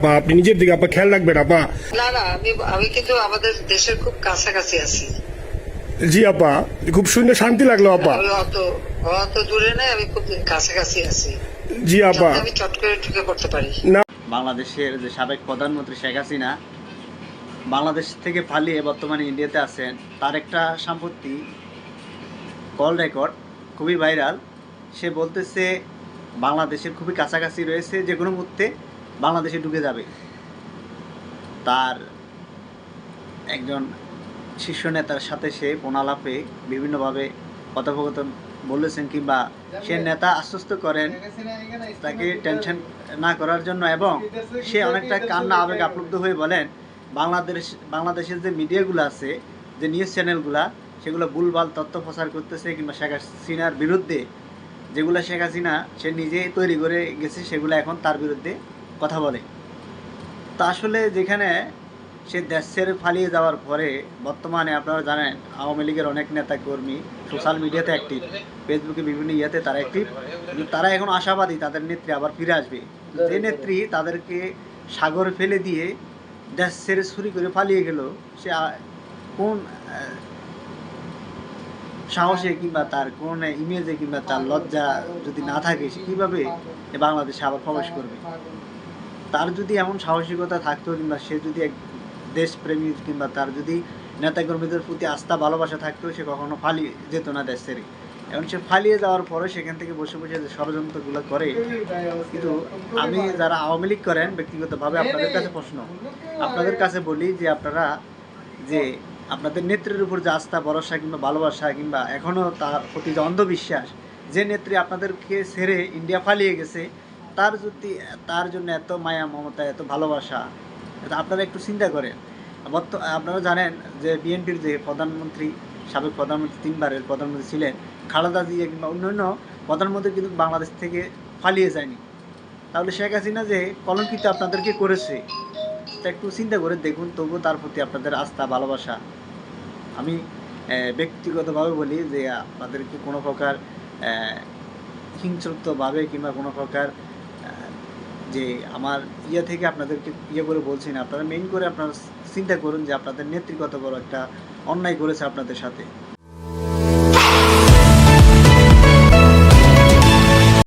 আপা আপনি নিজের দিকে আপা খেয়াল রাখবেন আপা। না না আমি আমি কিন্তু আমাদের দেশের খুব কাছাকাছি আছি। জি আপা খুব শুনে শান্তি লাগল আপা। আমি অত অত দূরে নাই আমি খুব কাছাকাছি আছি। জি আপা। আমি চট করে ঢুকে পড়তে পারি। না। বাংলাদেশের যে সাবেক প্রধানমন্ত্রী শেখ হাসিনা বাংলাদেশ থেকে পালিয়ে বর্তমানে ইন্ডিয়াতে আছেন তার একটা সম্পত্তি কল রেকর্ড খুবই ভাইরাল সে বলতেছে বাংলাদেশের খুবই কাছাকাছি রয়েছে যে কোনো মুহূর্তে বাংলাদেশে ঢুকে যাবে। তার একজন শীর্ষ নেতার সাথে সে পোনালাপে বিভিন্নভাবে কথোপকথন বলেছেন কিংবা সে নেতা আশ্বস্ত করেন তাকে টেনশন না করার জন্য এবং সে অনেকটা কান্না, আবেগ আপ্লুব্ধ হয়ে বলেন, বাংলাদেশ, বাংলাদেশের যে মিডিয়াগুলো আছে, যে নিউজ চ্যানেলগুলা, সেগুলো ভুলভাল তথ্য প্রচার করতেছে কিংবা শেখ হাসিনার বিরুদ্ধে, যেগুলো শেখ হাসিনা সে নিজে তৈরি করে গেছে, সেগুলো এখন তার বিরুদ্ধে কথা বলে। তা আসলে যেখানে সে দেশ পালিয়ে যাওয়ার পরে বর্তমানে আপনারা জানেন, আওয়ামী লীগের অনেক নেতা কর্মী সোশ্যাল মিডিয়াতে অ্যাক্টিভ ফেসবুকে বিভিন্ন ইয়েতে তারা অ্যাক্টিভ তারা এখন আশাবাদী তাদের নেত্রী আবার ফিরে আসবে। যে নেত্রী তাদেরকে সাগর ফেলে দিয়ে দেশ ছেড়ে ছুরি করে পালিয়ে গেল, সে কোন সাহসে কিংবা তার কোন ইমেজে কিংবা তার লজ্জা যদি না থাকে, সে কীভাবে বাংলাদেশে আবার প্রবেশ করবে? তার যদি এমন সাহসিকতা থাকতো কিংবা সে যদি এক দেশপ্রেমী কিংবা তার যদি নেতাকর্মীদের প্রতি আস্থা, ভালোবাসা থাকতো, সে কখনো ফালিয়ে যেত না দেশ ছেড়ে। এবং সে ফালিয়ে যাওয়ার পরে সেখান থেকে বসে বসে যে ষড়যন্ত্রগুলো করে, কিন্তু আমি যারা আওয়ামী লীগ করেন, ব্যক্তিগতভাবে আপনাদের কাছে প্রশ্ন। আপনাদের কাছে বলি যে আপনারা যে আপনাদের নেত্রীর উপর যে আস্থা, ভরসা কিংবা ভালোবাসা কিংবা এখনও তার প্রতি যে অন্ধবিশ্বাস, যে নেত্রী আপনাদেরকে ছেড়ে ইন্ডিয়া ফালিয়ে গেছে তার যদি, তার জন্য এত মায়া, মমতা, এত ভালোবাসা আপনারা একটু চিন্তা করেন। বর্ত, আপনারা জানেন যে বিএনপির যে প্রধানমন্ত্রী, সাবেক প্রধানমন্ত্রী, তিনবারের প্রধানমন্ত্রী ছিলেন, খালেদা জিয়া কিংবা অন্যান্য প্রধানমন্ত্রী কিন্তু বাংলাদেশ থেকে পালিয়ে যায়নি। তাহলে শেখ হাসিনা যে কলঙ্কিত আপনাদেরকে করেছে তা একটু চিন্তা করে দেখুন, তবুও তার প্রতি আপনাদের আস্থা, ভালোবাসা। আমি ব্যক্তিগতভাবে বলি যে আপনাদেরকে কোনো প্রকার হিংস্রত্বভাবে কিংবা কোনো প্রকার যে আমার ইয়ে থেকে আপনাদেরকে ইয়ে করে বলছি না, আপনারা মেইন করে আপনারা চিন্তা করুন যে আপনাদের নেত্রী কত বড় একটা অন্যায় করেছে আপনাদের সাথে।